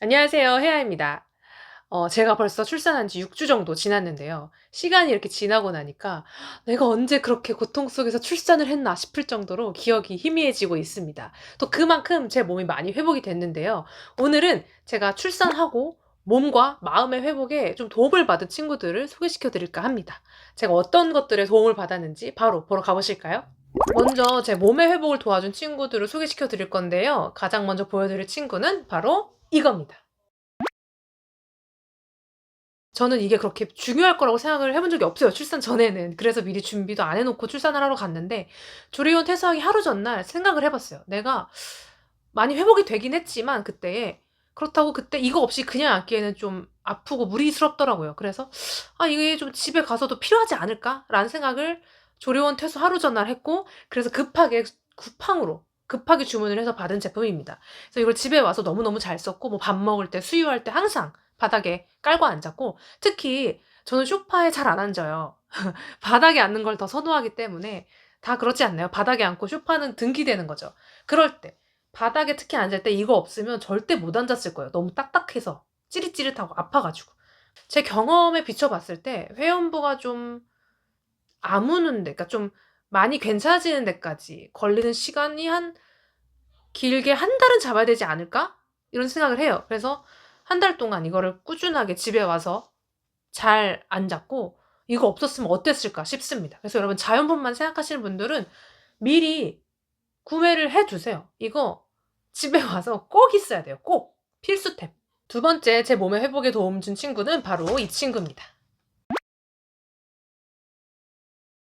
안녕하세요. 혜아입니다. 어, 제가 벌써 출산한 지 6주 정도 지났는데요. 시간이 이렇게 지나고 나니까 내가 언제 그렇게 고통 속에서 출산을 했나 싶을 정도로 기억이 희미해지고 있습니다. 또 그만큼 제 몸이 많이 회복이 됐는데요. 오늘은 제가 출산하고 몸과 마음의 회복에 좀 도움을 받은 친구들을 소개시켜 드릴까 합니다. 제가 어떤 것들에 도움을 받았는지 바로 보러 가보실까요? 먼저 제 몸의 회복을 도와준 친구들을 소개시켜 드릴 건데요. 가장 먼저 보여드릴 친구는 바로 이겁니다. 저는 이게 그렇게 중요할 거라고 생각을 해본 적이 없어요. 출산 전에는. 그래서 미리 준비도 안 해놓고 출산을 하러 갔는데 조리원 퇴소하기 하루 전날 생각을 해봤어요. 내가 많이 회복이 되긴 했지만 그때에 그렇다고 그때 이거 없이 그냥 앉기에는 좀 아프고 무리스럽더라고요. 그래서 아 이게 좀 집에 가서도 필요하지 않을까라는 생각을 조리원 퇴소 하루 전날 했고 그래서 급하게 쿠팡으로 급하게 주문을 해서 받은 제품입니다. 그래서 이걸 집에 와서 너무너무 잘 썼고 뭐 밥 먹을 때 수유할 때 항상 바닥에 깔고 앉았고 특히 저는 소파에 잘 안 앉아요. 바닥에 앉는 걸 더 선호하기 때문에 다 그렇지 않나요? 바닥에 앉고 소파는 등기되는 거죠. 그럴 때 바닥에 특히 앉을 때 이거 없으면 절대 못 앉았을 거예요. 너무 딱딱해서 찌릿찌릿하고 아파가지고 제 경험에 비춰봤을 때 회원부가 좀 아무는데 그러니까 좀 많이 괜찮아지는 데까지 걸리는 시간이 한 길게 한 달은 잡아야 되지 않을까? 이런 생각을 해요. 그래서 한 달 동안 이거를 꾸준하게 집에 와서 잘 앉았고 이거 없었으면 어땠을까 싶습니다. 그래서 여러분 자연분만 생각하시는 분들은 미리 구매를 해 두세요. 이거 집에 와서 꼭 있어야 돼요. 꼭 필수템. 두 번째 제 몸의 회복에 도움 준 친구는 바로 이 친구입니다.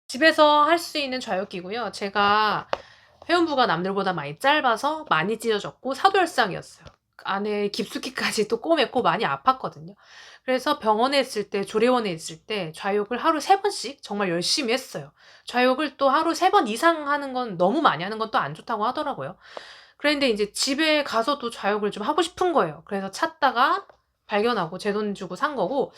집에서 할 수 있는 좌욕기고요. 제가 회원부가 남들보다 많이 짧아서 많이 찢어졌고 사도혈상이었어요. 안에 깊숙이까지 또 꼬맸고 많이 아팠거든요. 그래서 병원에 있을 때, 조리원에 있을 때 좌욕을 하루 세 번씩 정말 열심히 했어요. 좌욕을 또 하루 세 번 이상 하는 건 너무 많이 하는 건 또 안 좋다고 하더라고요. 그런데 이제 집에 가서도 좌욕을 좀 하고 싶은 거예요. 그래서 찾다가 발견하고 제 돈 주고 산 거고,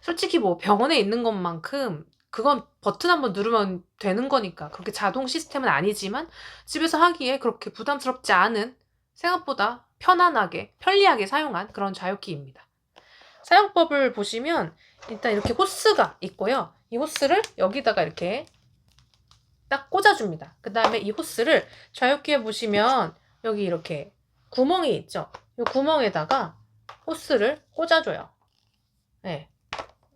솔직히 뭐 병원에 있는 것만큼 그건 버튼 한번 누르면 되는 거니까 그렇게 자동 시스템은 아니지만 집에서 하기에 그렇게 부담스럽지 않은 생각보다 편안하게 편리하게 사용한 그런 좌욕기입니다. 사용법을 보시면 일단 이렇게 호스가 있고요. 이 호스를 여기다가 이렇게 딱 꽂아줍니다. 그 다음에 이 호스를 좌욕기에 보시면 여기 이렇게 구멍이 있죠. 이 구멍에다가 호스를 꽂아줘요. 네.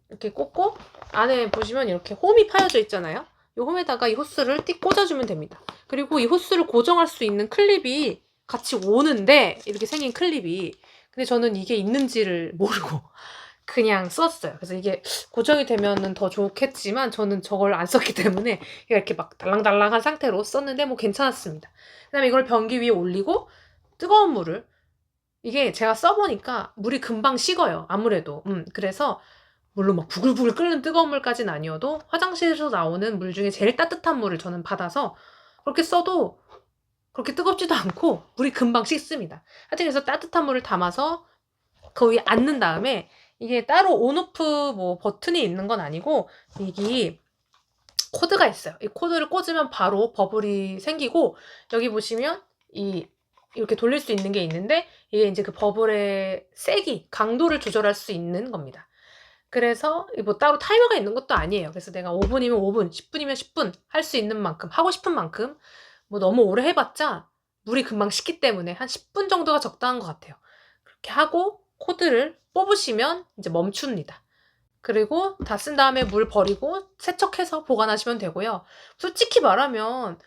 이렇게 꽂고 안에 보시면 이렇게 홈이 파여져 있잖아요. 이 홈에다가 이 호스를 띡 꽂아주면 됩니다. 그리고 이 호스를 고정할 수 있는 클립이 같이 오는데 이렇게 생긴 클립이 근데 저는 이게 있는지를 모르고 그냥 썼어요. 그래서 이게 고정이 되면은 더 좋겠지만 저는 저걸 안 썼기 때문에 이렇게 막 달랑달랑한 상태로 썼는데 뭐 괜찮았습니다. 그다음에 이걸 변기 위에 올리고 뜨거운 물을 이게 제가 써보니까 물이 금방 식어요. 아무래도 음 그래서 물론 막 부글부글 끓는 뜨거운 물까지는 아니어도 화장실에서 나오는 물 중에 제일 따뜻한 물을 저는 받아서 그렇게 써도 그렇게 뜨겁지도 않고 물이 금방 식습니다. 하여튼 그래서 따뜻한 물을 담아서 그 위에 앉는 다음에 이게 따로 온오프 뭐 버튼이 있는 건 아니고 이게 코드가 있어요. 이 코드를 꽂으면 바로 버블이 생기고 여기 보시면 이 이렇게 돌릴 수 있는 게 있는데 이게 이제 그 버블의 세기, 강도를 조절할 수 있는 겁니다. 그래서 뭐 따로 타이머가 있는 것도 아니에요. 그래서 내가 5분이면 5분, 10분이면 10분 할 수 있는 만큼 하고 싶은 만큼 뭐 너무 오래 해봤자 물이 금방 식기 때문에 한 10분 정도가 적당한 것 같아요. 그렇게 하고 코드를 뽑으시면 이제 멈춥니다. 그리고 다 쓴 다음에 물 버리고 세척해서 보관하시면 되고요. 솔직히 말하면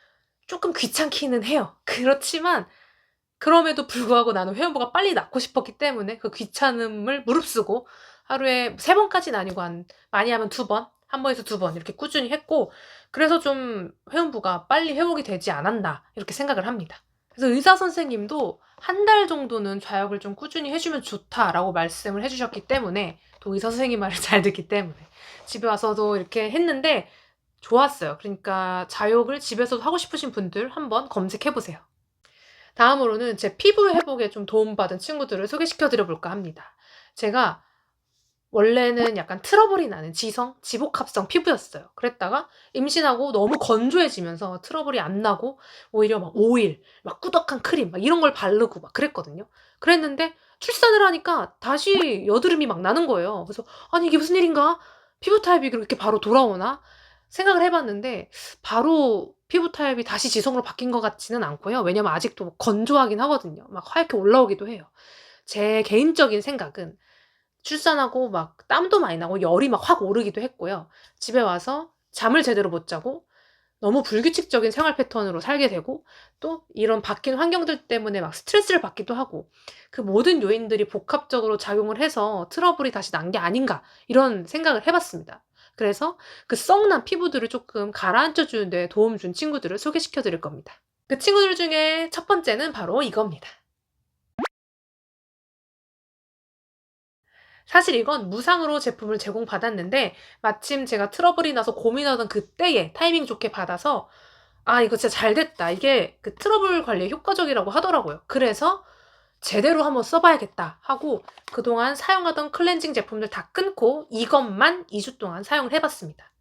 조금 귀찮기는 해요. 그렇지만 그럼에도 불구하고 나는 회원부가 빨리 낳고 싶었기 때문에 그 귀찮음을 무릅쓰고 하루에 세 번까지는 아니고 한 많이 하면 두 번, 한 번에서 두 번 이렇게 꾸준히 했고 그래서 좀 회원부가 빨리 회복이 되지 않았나 이렇게 생각을 합니다. 그래서 의사 선생님도 한 달 정도는 좌욕을 좀 꾸준히 해주면 좋다라고 말씀을 해주셨기 때문에 또 의사 선생님 말을 잘 듣기 때문에 집에 와서도 이렇게 했는데 좋았어요. 그러니까 좌욕을 집에서도 하고 싶으신 분들 한번 검색해 보세요. 다음으로는 제 피부 회복에 좀 도움받은 친구들을 소개시켜 드려 볼까 합니다. 제가 원래는 약간 트러블이 나는 지성, 지복합성 피부였어요. 그랬다가 임신하고 너무 건조해지면서 트러블이 안 나고 오히려 막 오일, 막 꾸덕한 크림 막 이런 걸 바르고 막 그랬거든요. 그랬는데 출산을 하니까 다시 여드름이 막 나는 거예요. 그래서 '아니 이게 무슨 일인가? 피부 타입이 그렇게 바로 돌아오나?' 생각을 해 봤는데 바로 피부 타입이 다시 지성으로 바뀐 것 같지는 않고요. 왜냐면 아직도 건조하긴 하거든요. 막 하얗게 올라오기도 해요. 제 개인적인 생각은 출산하고 막 땀도 많이 나고 열이 막 확 오르기도 했고요. 집에 와서 잠을 제대로 못 자고 너무 불규칙적인 생활 패턴으로 살게 되고 또 이런 바뀐 환경들 때문에 막 스트레스를 받기도 하고 그 모든 요인들이 복합적으로 작용을 해서 트러블이 다시 난 게 아닌가 이런 생각을 해 봤습니다. 그래서 그 썩난 피부들을 조금 가라앉혀 주는 데 도움 준 친구들을 소개시켜 드릴 겁니다. 그 친구들 중에 첫 번째는 바로 이겁니다. 사실 이건 무상으로 제품을 제공받았는데 마침 제가 트러블이 나서 고민하던 그때에 타이밍 좋게 받아서 '아 이거 진짜 잘 됐다. 이게 그 트러블 관리에 효과적이라고 하더라고요. 그래서 제대로 한번 써 봐야겠다.' 하고 그동안 사용하던 클렌징 제품들 다 끊고 이것만 2주 동안 사용을 해 봤습니다.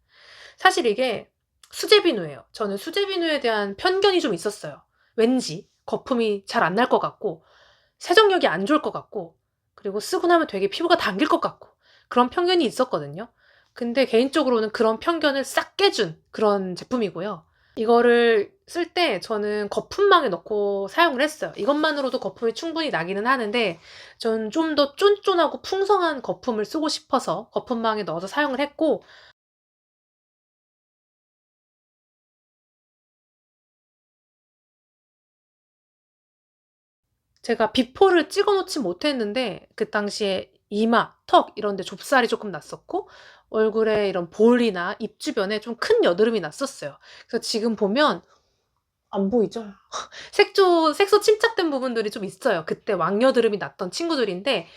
사실 이게 수제 비누예요. 저는 수제 비누에 대한 편견이 좀 있었어요. 왠지 거품이 잘 안 날 것 같고 세정력이 안 좋을 것 같고 그리고 쓰고 나면 되게 피부가 당길 것 같고 그런 편견이 있었거든요. 근데 개인적으로는 그런 편견을 싹 깨준 그런 제품이고요. 이거를 쓸 때 저는 거품망에 넣고 사용을 했어요. 이것만으로도 거품이 충분히 나기는 하는데 저는 좀 더 쫀쫀하고 풍성한 거품을 쓰고 싶어서 거품망에 넣어서 사용을 했고 제가 비포를 찍어 놓지 못했는데 그 당시에 이마, 턱 이런 데 좁쌀이 조금 났었고 얼굴에 이런 볼이나 입 주변에 좀 큰 여드름이 났었어요. 그래서 지금 보면 안 보이죠? 색조 색소 침착된 부분들이 좀 있어요. 그때 왕여드름이 났던 친구들인데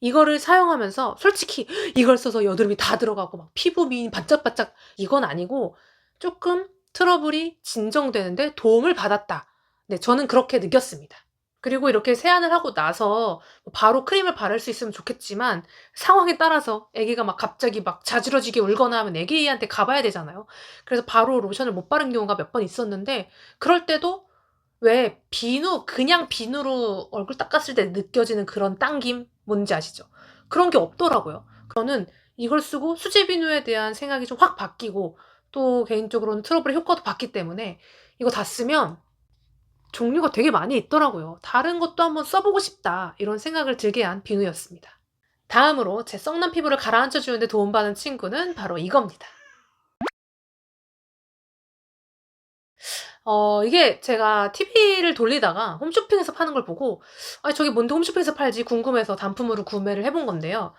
이거를 사용하면서 솔직히 이걸 써서 여드름이 다 들어가고 막 피부 미인 반짝반짝 이건 아니고 쪼끔 트러블이 진정되는데 도움을 받았다. 네 저는 그렇게 느꼈습니다. 그리고 이렇게 세안을 하고 나서 뭐 바로 크림을 바를 수 있으면 좋겠지만 상황에 따라서 아기가 막 갑자기 막 자지러지게 울거나 하면 아기한테 가 봐야 되잖아요. 그래서 바로 로션을 못 바른 경우가 몇 번 있었는데 그럴 때도 왜 비누 그냥 비누로 얼굴 닦았을 때 느껴지는 그런 당김 뭔지 아시죠? 그런 게 없더라고요. 저는 이걸 쓰고 수제 비누에 대한 생각이 좀 확 바뀌고 또 개인적으로는 트러블의 효과도 봤기 때문에 이거 다 쓰면 종류가 되게 많이 있더라고요. '다른 것도 한번 써 보고 싶다.' 이런 생각을 들게 한 비누였습니다. 다음으로 제 썩난 피부를 가라앉혀 주는 데 도움받은 친구는 바로 이겁니다. 어 이게 제가 TV를 돌리다가 홈쇼핑에서 파는 걸 보고 '아 저게 뭔데 홈쇼핑에서 팔지?' 궁금해서 단품으로 구매를 해본 건데요.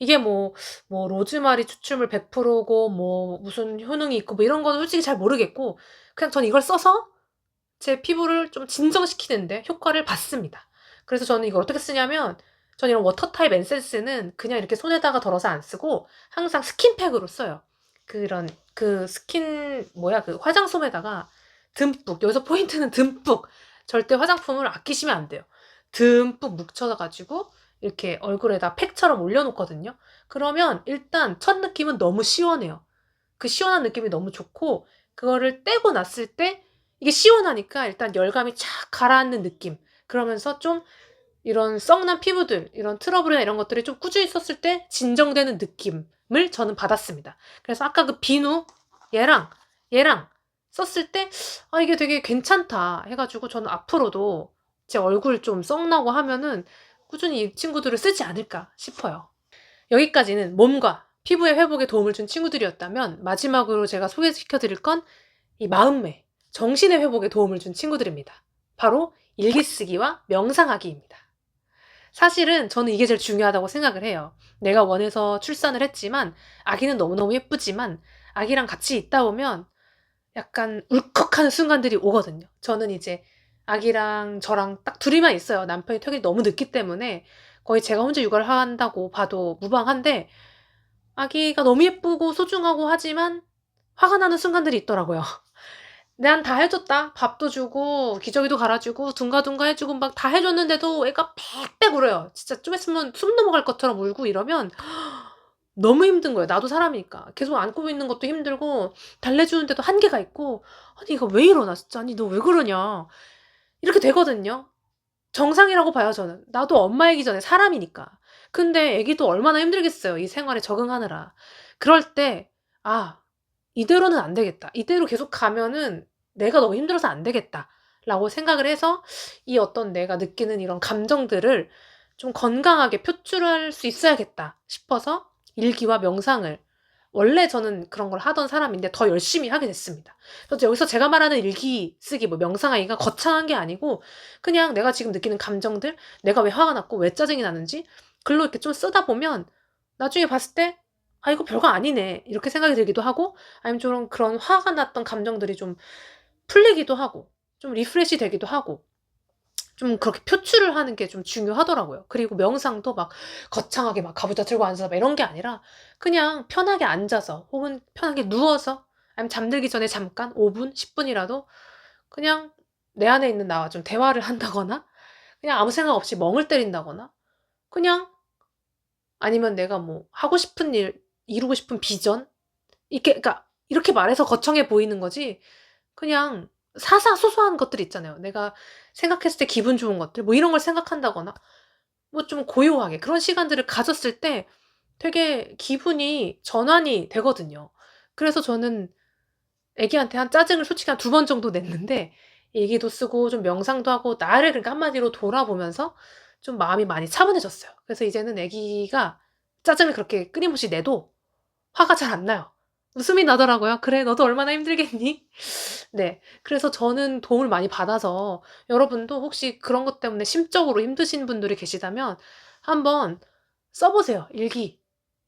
이게 뭐 뭐 로즈마리 추출물 100%고 뭐 무슨 효능이 있고 뭐 이런 거는 솔직히 잘 모르겠고 그냥 저는 이걸 써서 제 피부를 좀 진정시키는 데 효과를 봤습니다. 그래서 저는 이걸 어떻게 쓰냐면 저는 이런 워터 타입 에센스는 그냥 이렇게 손에다가 덜어서 안 쓰고 항상 스킨팩으로 써요. 그런 그 스킨 뭐야 그 화장솜에다가 듬뿍 여기서 포인트는 듬뿍 절대 화장품을 아끼시면 안 돼요. 듬뿍 묻혀 가지고 이렇게 얼굴에다 팩처럼 올려 놓거든요. 그러면 일단 첫 느낌은 너무 시원해요. 그 시원한 느낌이 너무 좋고 그거를 떼고 났을 때 이게 시원하니까 일단 열감이 쫙 가라앉는 느낌. 그러면서 좀 이런 썩난 피부들, 이런 트러블이나 이런 것들이 좀 꾸준히 썼을 때 진정되는 느낌을 저는 받았습니다. 그래서 아까 그 비누 얘랑 얘랑 썼을 때 '아 이게 되게 괜찮다.' 해 가지고 저는 앞으로도 제 얼굴 좀 썩나고 하면은 꾸준히 이 친구들을 쓰지 않을까 싶어요. 여기까지는 몸과 피부의 회복에 도움을 준 친구들이었다면 마지막으로 제가 소개시켜 드릴 건 이 마음의 정신의 회복에 도움을 준 친구들입니다. 바로 일기 쓰기와 명상하기입니다. 사실은 저는 이게 제일 중요하다고 생각을 해요. 내가 원해서 출산을 했지만 아기는 너무너무 예쁘지만 아기랑 같이 있다 보면 약간 울컥하는 순간들이 오거든요. 저는 이제 아기랑 저랑 딱 둘이만 있어요. 남편이 퇴근이 너무 늦기 때문에 거의 제가 혼자 육아를 한다고 봐도 무방한데 아기가 너무 예쁘고 소중하고 하지만 화가 나는 순간들이 있더라고요. 난 다 해줬다. 밥도 주고 기저귀도 갈아주고 둥가둥가 해주고 막 다 해줬는데도 애가 빽빽 울어요. 진짜 좀 있으면 숨 넘어갈 것처럼 울고 이러면 너무 힘든 거예요. 나도 사람이니까. 계속 안고 있는 것도 힘들고 달래주는데도 한계가 있고 '아니 얘가 왜 이러나 진짜. 아니 너 왜 그러냐.' 이렇게 되거든요. 정상이라고 봐요 저는. 나도 엄마이기 전에 사람이니까. 근데 애기도 얼마나 힘들겠어요 이 생활에 적응하느라. 그럴 때 '아 이대로는 안 되겠다. 이대로 계속 가면은 내가 너무 힘들어서 안 되겠다.'라고 생각을 해서 이 어떤 내가 느끼는 이런 감정들을 좀 건강하게 표출할 수 있어야겠다 싶어서 일기와 명상을 원래 저는 그런 걸 하던 사람인데 더 열심히 하게 됐습니다. 그래서 여기서 제가 말하는 일기 쓰기 뭐 명상하기가 거창한 게 아니고 그냥 내가 지금 느끼는 감정들, 내가 왜 화가 났고 왜 짜증이 나는지 글로 이렇게 좀 쓰다 보면 나중에 봤을 때' 아 이거 별거 아니네.' 이렇게 생각이 들기도 하고 아니면 좀 그런 화가 났던 감정들이 좀 풀리기도 하고 좀 리프레시 되기도 하고 좀 그렇게 표출을 하는 게 좀 중요하더라고요. 그리고 명상도 막 거창하게 막 가부좌 틀고 앉아서 막 이런 게 아니라 그냥 편하게 앉아서 혹은 편하게 누워서 아니면 잠들기 전에 잠깐 5 분, 10 분이라도 그냥 내 안에 있는 나와 좀 대화를 한다거나 그냥 아무 생각 없이 멍을 때린다거나 그냥 아니면 내가 뭐 하고 싶은 일, 이루고 싶은 비전 이렇게 그러니까 이렇게 말해서 거창해 보이는 거지 그냥 사사소소한 것들 있잖아요. 내가 생각했을 때 기분 좋은 것들 뭐 이런 걸 생각한다거나 뭐 좀 고요하게 그런 시간들을 가졌을 때 되게 기분이 전환이 되거든요. 그래서 저는 애기한테 한 짜증을 솔직히 한2번 정도 냈는데 일기도 쓰고 좀 명상도 하고 나를 그러니까 한마디로 돌아보면서 좀 마음이 많이 차분해졌어요. 그래서 이제는 애기가 짜증을 그렇게 끊임없이 내도 화가 잘 안 나요. 웃음이 나더라고요. "그래 너도 얼마나 힘들겠니?" 네. 그래서 저는 도움을 많이 받아서 여러분도 혹시 그런 것 때문에 심적으로 힘드신 분들이 계시다면 한번 써 보세요 일기.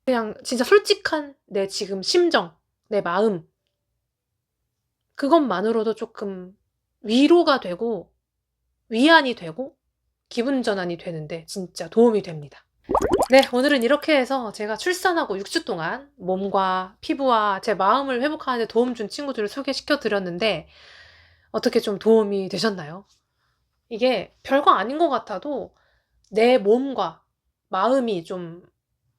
그냥 진짜 솔직한 내 지금 심정, 내 마음 그것만으로도 쪼끔 위로가 되고 위안이 되고 기분 전환이 되는데 진짜 도움이 됩니다. 네. 오늘은 이렇게 해서 제가 출산하고 6주 동안 몸과 피부와 제 마음을 회복하는 데 도움 준 친구들을 소개시켜 드렸는데 어떻게 좀 도움이 되셨나요? 이게 별거 아닌 것 같아도 내 몸과 마음이 좀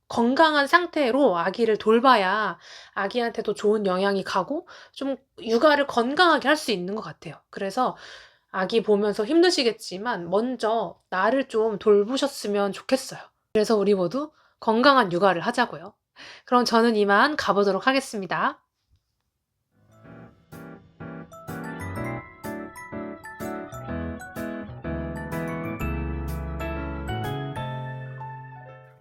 건강한 상태로 아기를 돌봐야 아기한테도 좋은 영향이 가고 좀 육아를 건강하게 할 수 있는 것 같아요. 그래서 아기 보면서 힘드시겠지만 먼저 나를 좀 돌보셨으면 좋겠어요. 그래서 우리 모두 건강한 육아를 하자고요. 그럼 저는 이만 가 보도록 하겠습니다.